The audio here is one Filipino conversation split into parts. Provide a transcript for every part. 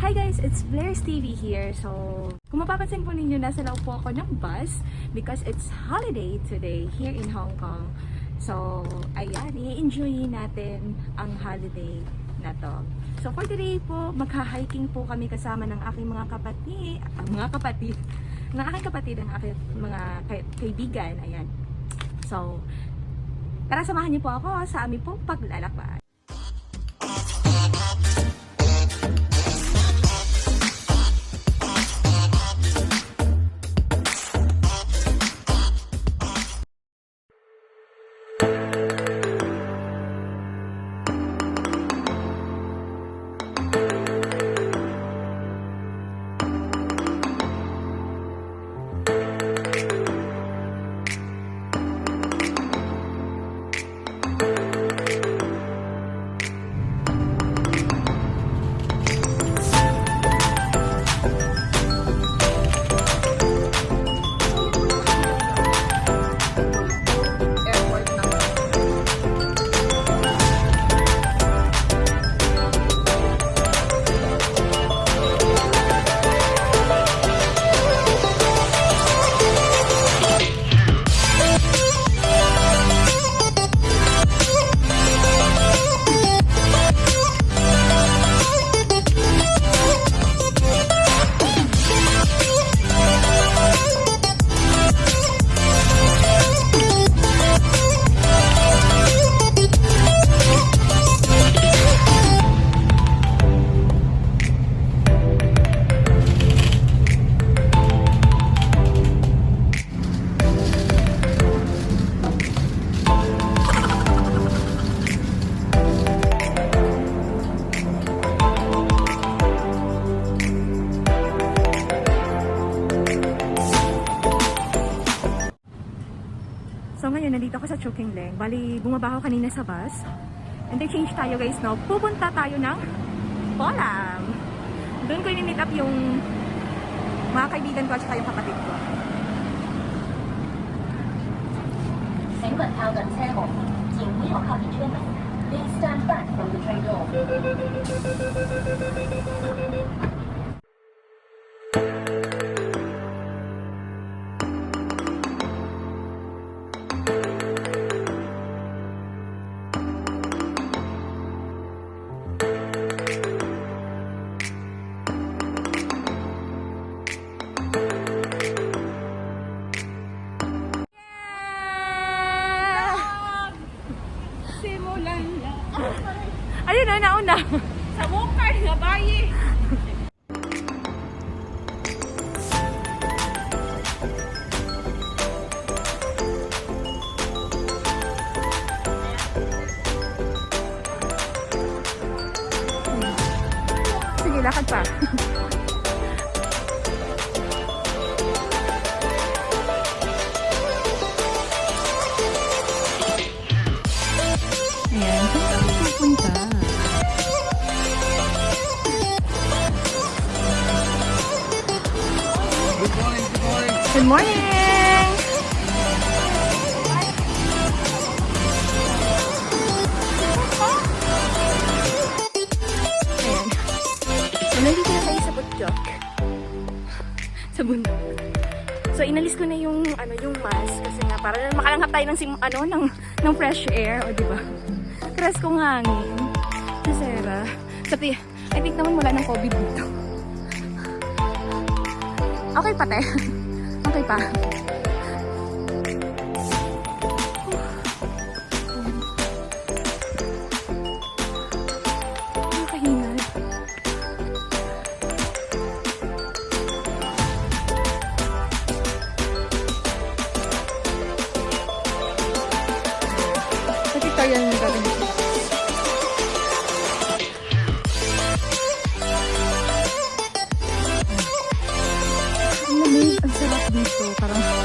Hi guys, it's Blair's TV here. So, kung mapapansin po ninyo, nasa loob po ako ng bus because it's holiday today here in Hong Kong. So, ayan, i-enjoy natin ang holiday na to. So, for today po, magha-hiking po kami kasama ng aking mga kapatid, ah, mga kapatid, ng aking kapatid, ng aking mga kaibigan, ayan. So, tara samahan niyo po ako sa aming pong paglalakbay. nandito ako sa Chuking Leng. Bali, bumaba ako kanina sa bus. And then change tayo guys, no? Pupunta tayo ng Polam. Doon ko i-meet up yung mga kaibigan ko at saka yung kapatid ko. Please stand back from the train door. Ayun na, nauna. Sa Walker, nga bayi. Sige, lakad pa. Sa bundok. So, inalis ko na yung, ano, yung mask. Kasi nga, para makalanghap tayo ng, sim, ano, ng, ng fresh air. O, di ba? Crush kong hangin. Sa Sarah. Sa ti, I think naman wala ng COVID dito. Okay pa, te. Okay pa. Dito. Parang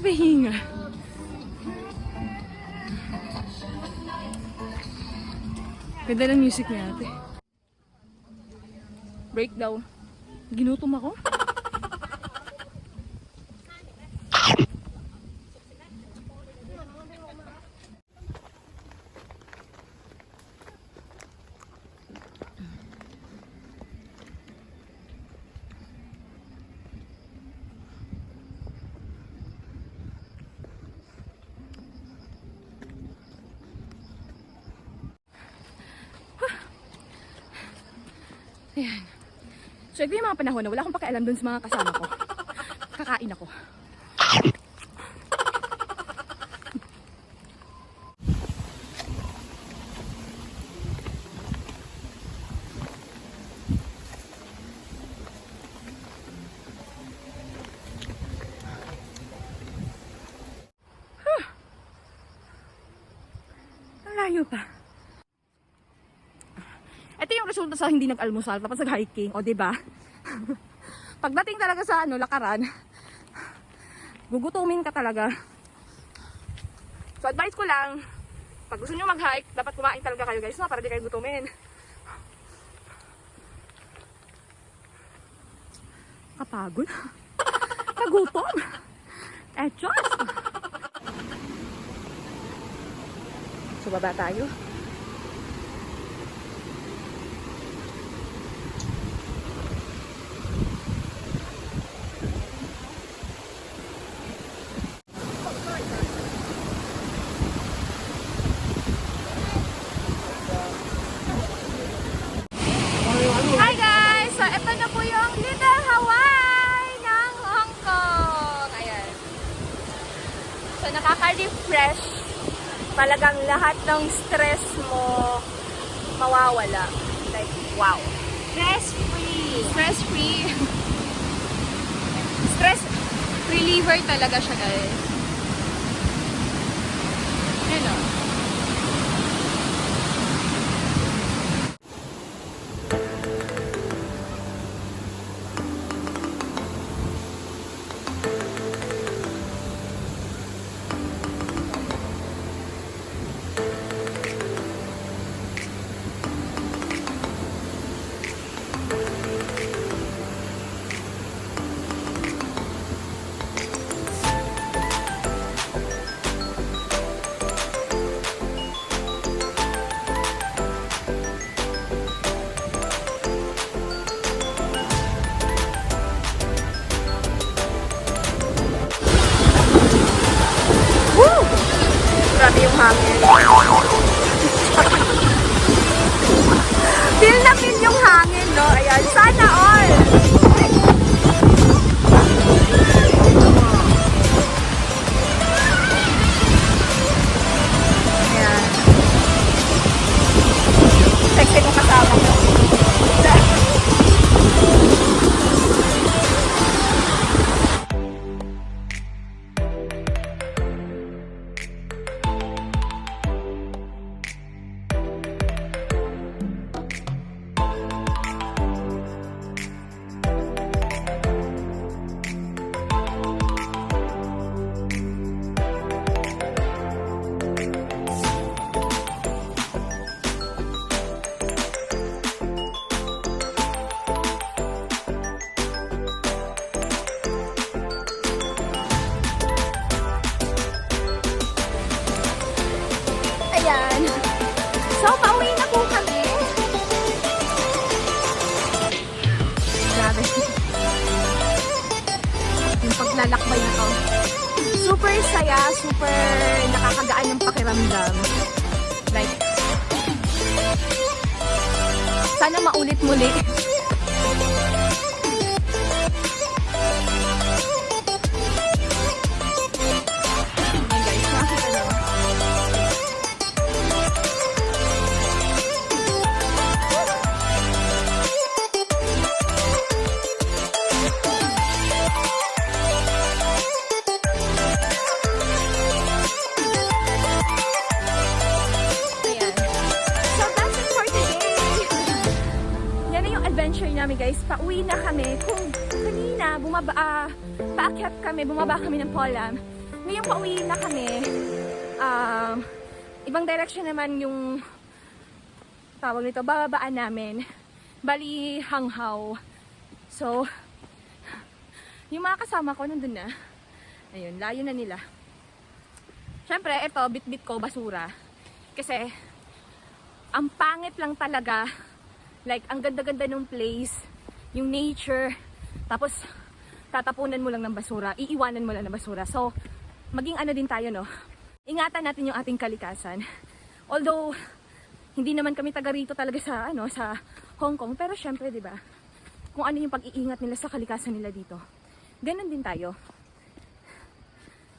pahinga. Ganda ng music ni ate. Breakdown. Ginutom ako. Ayan. So, ito yung mga panahon na wala akong pakialam dun sa mga kasama ko. Kakain ako. Huh. Ang layo pa. Ito yung resulta sa hindi nag-almusal tapos nag-hiking, o 'di ba? Pagdating talaga sa ano, lakaran, gugutumin ka talaga. So advice ko lang, pag gusto niyo mag-hike, dapat kumain talaga kayo guys, no, para di kayo gutumin. Kapagod. Kagutom. Eh, Diyos. So, baba tayo. Hi guys! So, ito na po yung Little Hawaii ng Hong Kong. Ayan. So, nakaka-refresh. Talagang lahat ng stress mo mawawala. Like, wow. Stress-free. Stress-free. Stress reliever talaga siya guys. Yun o. Ayan. So, pauwi na po kami. Grabe. Yung paglalakbay na to. Super saya, super nakakagaan ng pakiramdam. Like, sana maulit muli. Adventure namin guys. Pauwi na kami. Kung kanina, bumaba, ah, paakyat kami, bumaba kami ng Polam. Ngayong pauwi na kami, um, ibang direction naman yung tawag nito, bababaan namin. Bali, hanghaw. So, yung mga kasama ko nandun na. Ayun, layo na nila. Siyempre, ito, bit-bit ko, basura. Kasi, ang pangit lang talaga. Like, ang ganda-ganda ng place, yung nature, tapos, tatapunan mo lang ng basura, iiwanan mo lang ng basura. So, maging ano din tayo, no? Ingatan natin yung ating kalikasan. Although, hindi naman kami taga rito talaga sa, ano, sa Hong Kong, pero syempre, di ba? Kung ano yung pag-iingat nila sa kalikasan nila dito. Ganon din tayo.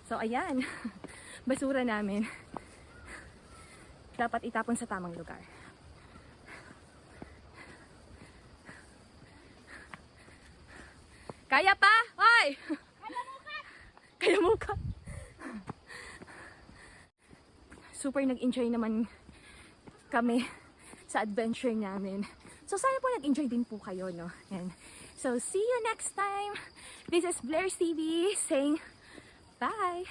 So, ayan. Basura namin. Dapat itapon sa tamang lugar. Kaya pa? Hoy! Kaya mo ka? Super nag-enjoy naman kami sa adventure namin. So, sana po nag-enjoy din po kayo, no? And, so, see you next time. This is Blair's TV saying bye!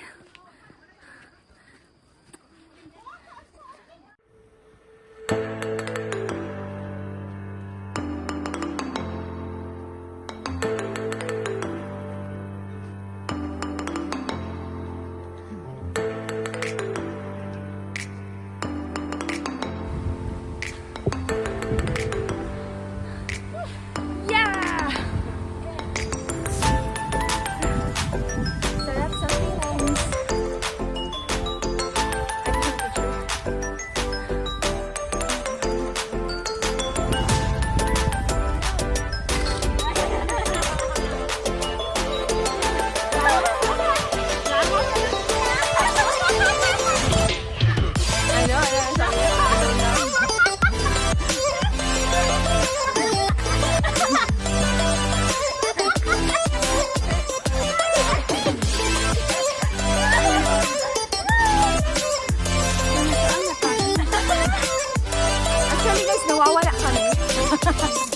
把我俩算没了